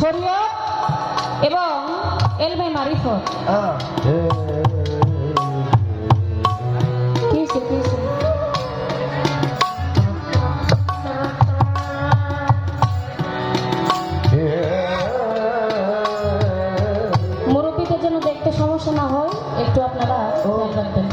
শরীয়ত এবং এলমে মারিফত। কিসে কিসে মুরব্বীদের জন্য দেখতে সমস্যা না হয়, একটু আপনারা রাখবেন।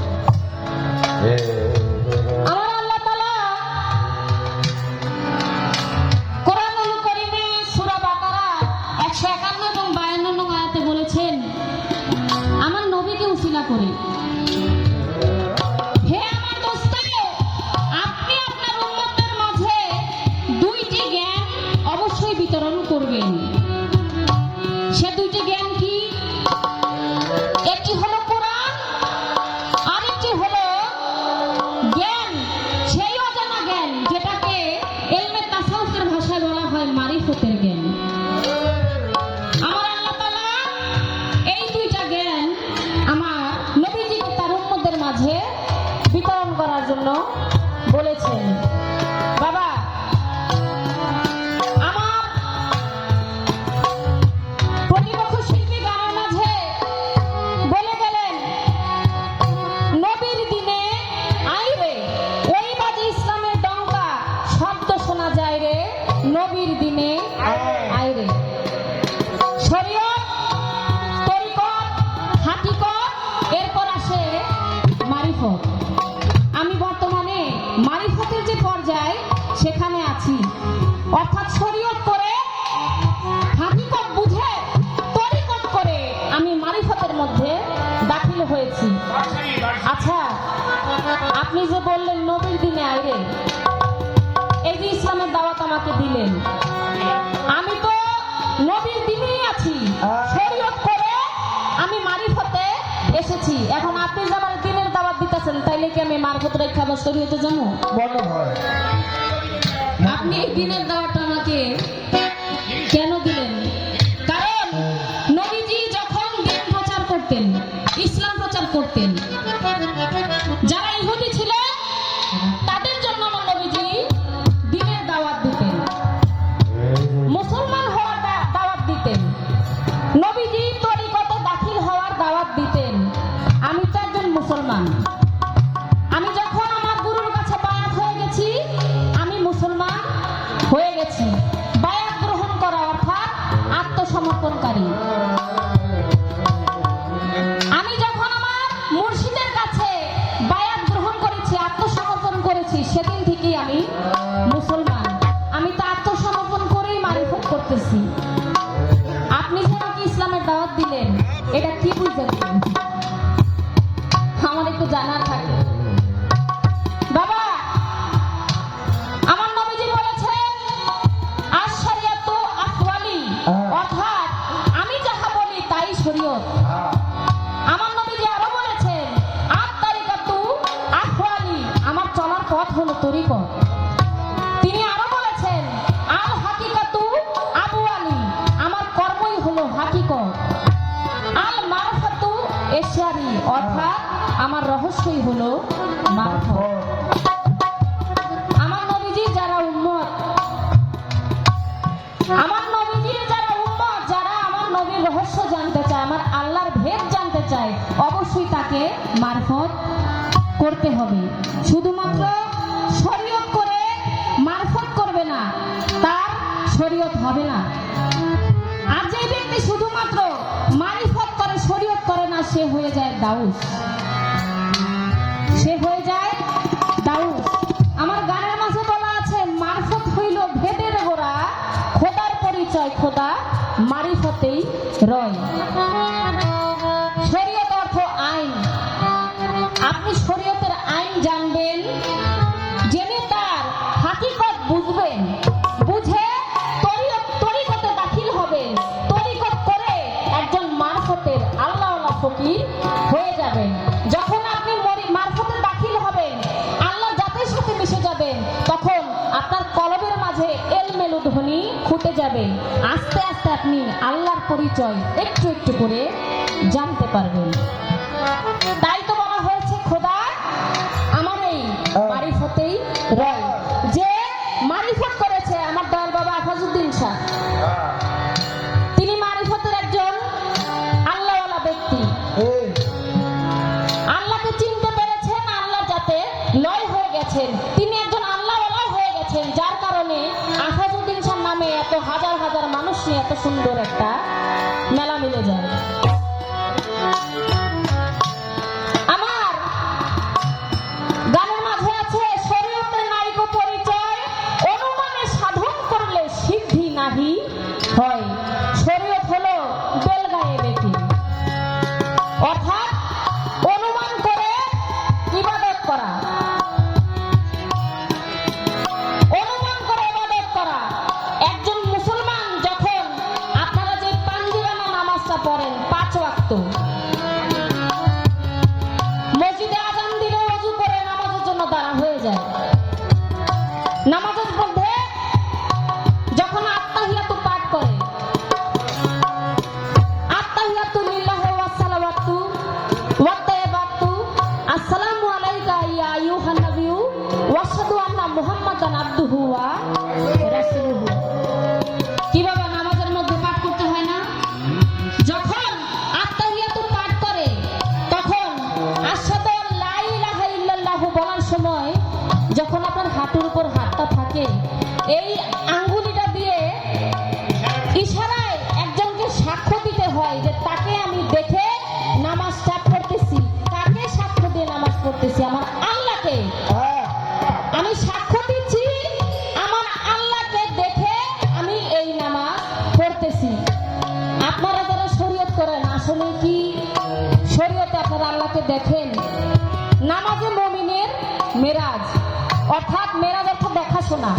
দিয়েছি। এখন আপনি যেমন দিনের দাওয়াত দিতেছেন তাইলে কি আমি মারফত রক্ষা বস্তর হইতে যাব আপনি এই দিনের দাওয়াতটা আমাকে কেন দিলেন? কারণ নবীজি যখন দিন প্রচার করতেন ইসলাম প্রচার করতেন Gretchen. চলার পথ হলো তরিকত তিনি আরও বলেছেন, আল হাকিকাতু আবু আলী, আমার কর্মই হলো হাকিকত। আল মারফাতু এশিয়ারি, অর্থাৎ আমার রহস্যই হলো মারফত। করতে হবে। শুধুমাত্র শরীয়ত করে মারফত করবে না, তার শরীয়ত হবে না। আর যে ব্যক্তি শুধুমাত্র মারিফত করে, শরীয়ত করে না, সে হয়ে যায় দাউস। সে হয়ে যায় যাবেন আস্তে আস্তে আপনি আল্লাহর পরিচয় একটু একটু করে জানতে পারবেন। আসসালামু আলাইকা ইয়া আইয়ুহান নাবিয়্যু ওয়া আশহাদু আন্না মুহাম্মাদান আবদুহু ওয়া রাসূলুহু। কীভাবে নামাজের মধ্যে পাঠ করতে হয় না? যখন আত্তাহিয়াতু পাঠ করে, তখন আশহাদু লা ইলাহা ইল্লাল্লাহু বলার সময়, যখন আপনার হাতের উপর হাতটা থাকে, এই মাধ্যমে কি শরীয়তে আপনারা আল্লাহকে দেখেন। নামাজে মমিনের মেরাজ। অর্থাৎ মেরাজ অর্থ দেখাশোনা।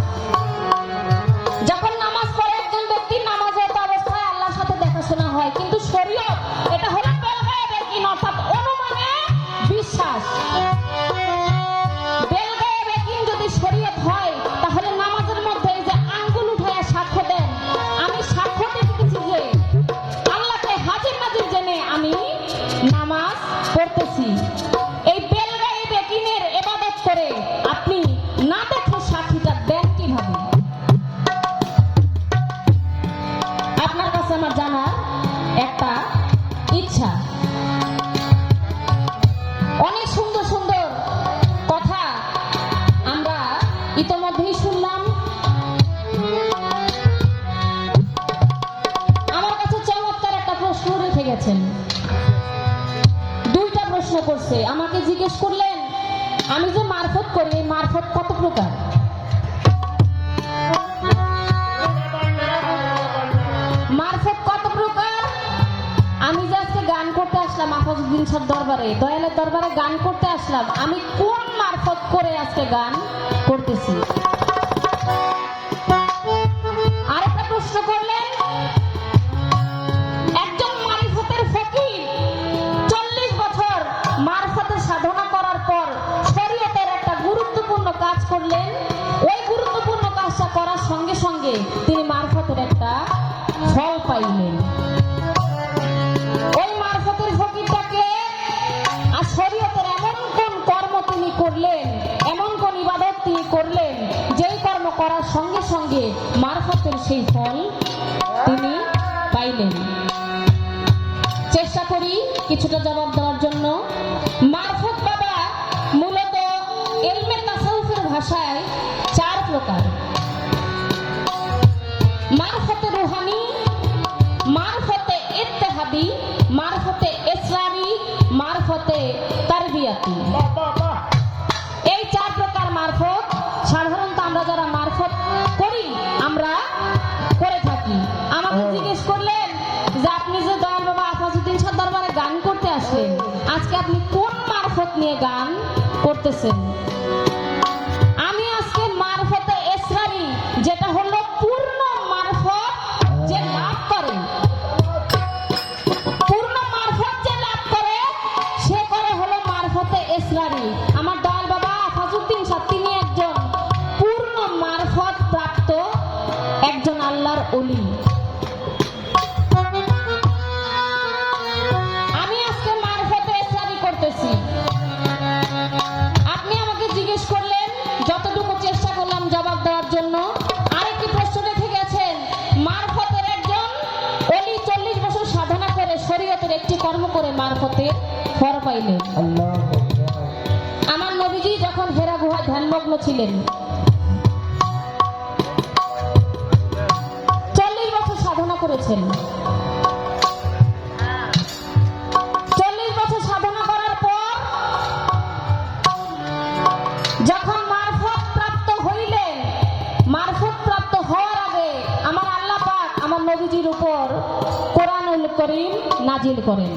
করি মারফত কত প্রকার? মারফত কত প্রকার? আমি যে আজকে গান করতে আসলাম আফাজুদ্দিন স্যার দরবারে, দয়ালের দরবারে গান করতে আসলাম, আমি কোন মারফত করে আজকে গান সেই ফল তিনি পাইলেন। চেষ্টা করি কিছুটা জবাব দেওয়ার জন্য। মারফত বাবা মূলত এলমের তাসাউফের ভাষায় চার প্রকার। মারফতে রুহানি, মারফতে ইত্তেহাদি এসরারি তারবিয়াতি। 谢。সংলগ্ন ছিলেন। চল্লিশ বছর সাধনা করেছেন। যখন মারফত প্রাপ্ত হইলেন মারফত প্রাপ্ত হওয়ার আগে আমার আল্লাহ আমার উপর করিম নাজিল করেন।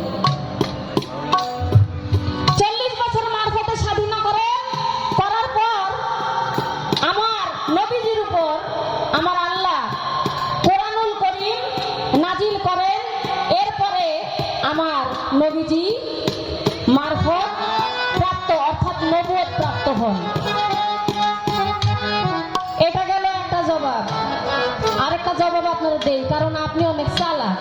দেই কারণ আপনি অনেক চালাক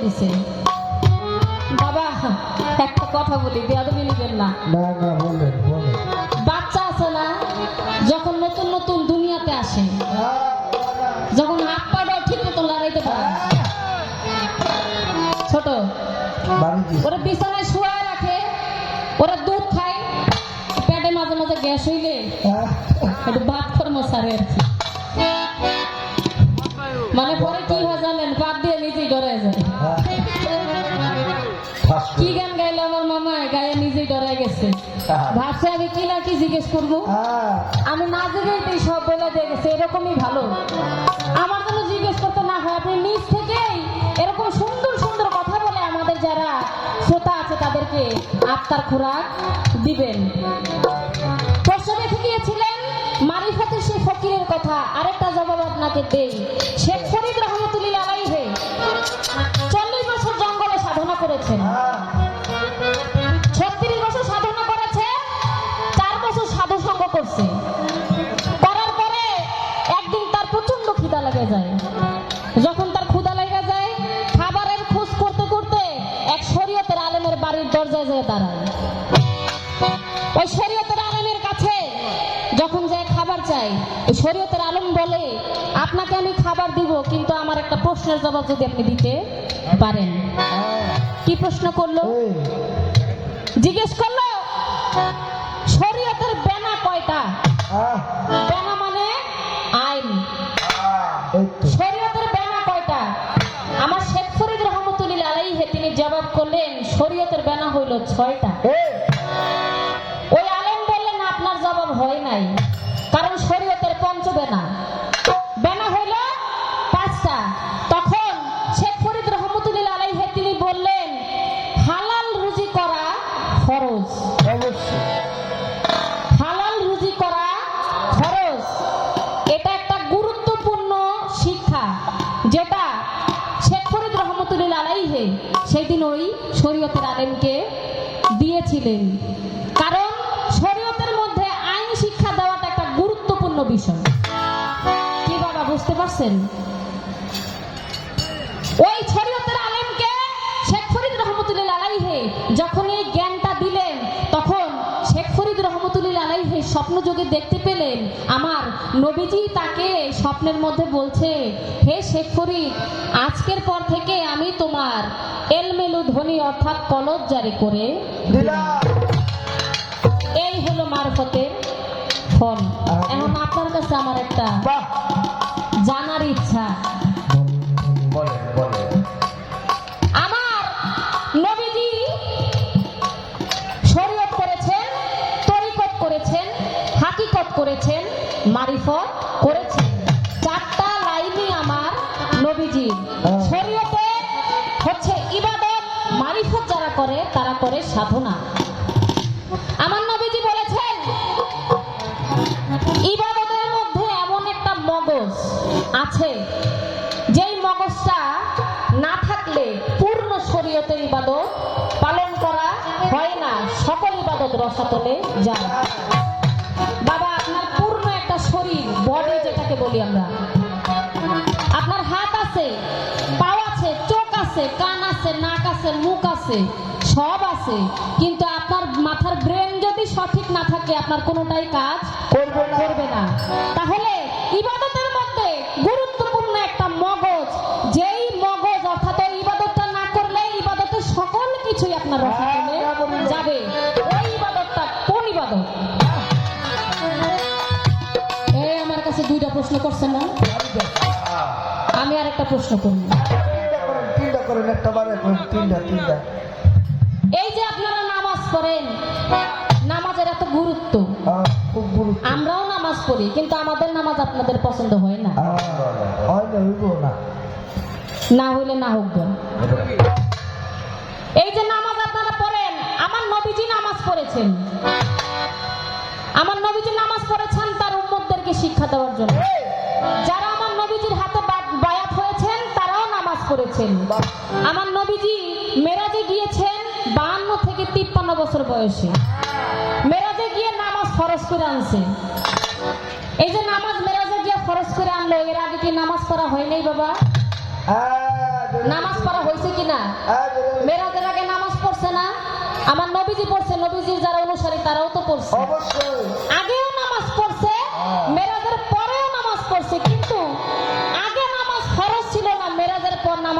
জবাব দিছে বাবা একটা কথা বলি বেয়াদবি নিবেন না। বাচ্চা আছে না যখন নতুন নতুন দুনিয়াতে আসে যখন হাত পাটাও ঠিক মতো লড়াইতে পারে। ছোট ওরা বিছানায় শুয়ে রাখে ওরা দুধ খায় পেটে মাঝে মাঝে গ্যাস হইলে হ্যাঁ, একটু ভাত কর্ম সারে আর কি। কি গান গাইলো আমার মামা? গায়ে নিজেই ডরে গেছে। হ্যাঁ। ভাবছে আমি কি না কি জিজ্ঞেস করব? হ্যাঁ, আমি না জেগেই সব বলে দিয়ে গেছে এরকমই ভালো। আমার জন্য জিজ্ঞেস করতে না হয় আপনি নিজ থেকেই এরকম সুন্দর সুন্দর কথা বলে আমাদের যারা শ্রোতা আছে তাদেরকে আত্মার খোরাক দিবেন। প্রশ্ন গিয়েছিলেন মারিফতের সেই ফকিরের কথা আরেকটা জবাব আপনাকে দেই। শেখ ফরিদ রহমতুল্লাহ লেগে যায়। যখন তার ক্ষুদা লেগে যায় খাবারের খোঁজ করতে করতে এক শরীয়তের আলেমের বাড়ির দরজায় যেয়ে দাঁড়ায়। ওই শরীয়তের আলেমের কাছে যখন যায় খাবার চাই ওই শরীয়তের আলম বলে আপনাকে আমি খাবার দিব কিন্তু আমার একটা প্রশ্নের জবাব যদি আপনি দিতে পারেন। কি প্রশ্ন করল? জিজ্ঞেস করল শরীয়তের বেনা কয়টা? আহ, শরীয়তের বেনা হইল ছয়টা। শরীয়তের আলেমকে দিয়েছিলেন। কারণ শরীয়তের মধ্যে আইন শিক্ষা দেওয়াটা একটা গুরুত্বপূর্ণ বিষয়। কি বাবা, বুঝতে পারছেন? ওই শরীয়তের আলেমকে শেখ ফরিদ রহমতুল্লাহ আলাইহে যখন এই জ্ঞানটা দিলেন তখন শেখ ফরিদ রহমতুল্লাহ আলাইহে স্বপ্ন যোগে দেখতে পেলেন। আমার নবীজি তাকে স্বপ্নের মধ্যে বলছে হে শেখ ফরিদ আজকের পর থেকে আমি তোমার এলমেলু ধ্বনি অর্থাৎ কলজ জারি করে। এই হলো মারফতের ফল। এখন আপনার কাছে আমার একটা জানার ইচ্ছা। মারিফত করেছেন চারটা লাইনই আমার নবীজি। হ্যাঁ। শরীয়তে হচ্ছে ইবাদত মারিফত যারা করে তারা করে সাধনা। আমার নবীজি বলেছেন ইবাদতের মধ্যে এমন একটা মগজ আছে যেই মগজটা না থাকলে পূর্ণ শরীয়তের ইবাদত পালন করা হয় না। সকল ইবাদত রসাতলে যায়। বলি আমরা। আপনার হাত আছে পাও আছে চোখ আছে কান আছে নাক আছে মুখ আছে সব আছে। কিন্তু আপনার মাথার ব্রেন যদি সঠিক না থাকে আপনার কোনোটাই কাজ করবে না। তাহলে ইবাদতের মধ্যে গুরুত্বপূর্ণ একটা মগজ। যেই মগজ অর্থাৎ ইবাদতটা না করলে ইবাদতের সকল কিছুই আপনার রসাতলে যাবে। প্রশ্ন করছেন না? আমি আর একটা প্রশ্ন করব। এই যে আপনারা নামাজ পড়েন, নামাজের এত গুরুত্ব। আমরাও নামাজ পড়ি, কিন্তু আমাদের নামাজ আপনাদের পছন্দ হয় না। না হইলে না হোক এই যে নামাজ আপনারা পড়েন, আমার নবীজি নামাজ পড়েছেন। আমার নবীজি নামাজ পড়েছেন বাহ, আমার নবীজি মেরাজে গিয়েছেন বাহান্ন থেকে তিপ্পান্ন বছর বয়সে। মেরাজে গিয়ে নামাজ ফরজ করে আনছে এই যে নামাজ মেরাজে গিয়ে ফরজ করে আনলো এর আগে কি নামাজ পড়া হয় নাই বাবা? নামাজ পড়া হয়েছে কিনা আহ, মেরাজের আগে নামাজ পড়ছে না? আমার নবীজি পড়ছে নবীজির যারা অনুসারী তারাও তো পড়ছে। আগেও নামাজ পড়ছে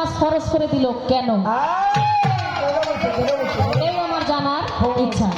নামাজ ফরজ করে দিল কেন? আমার জানার ইচ্ছা।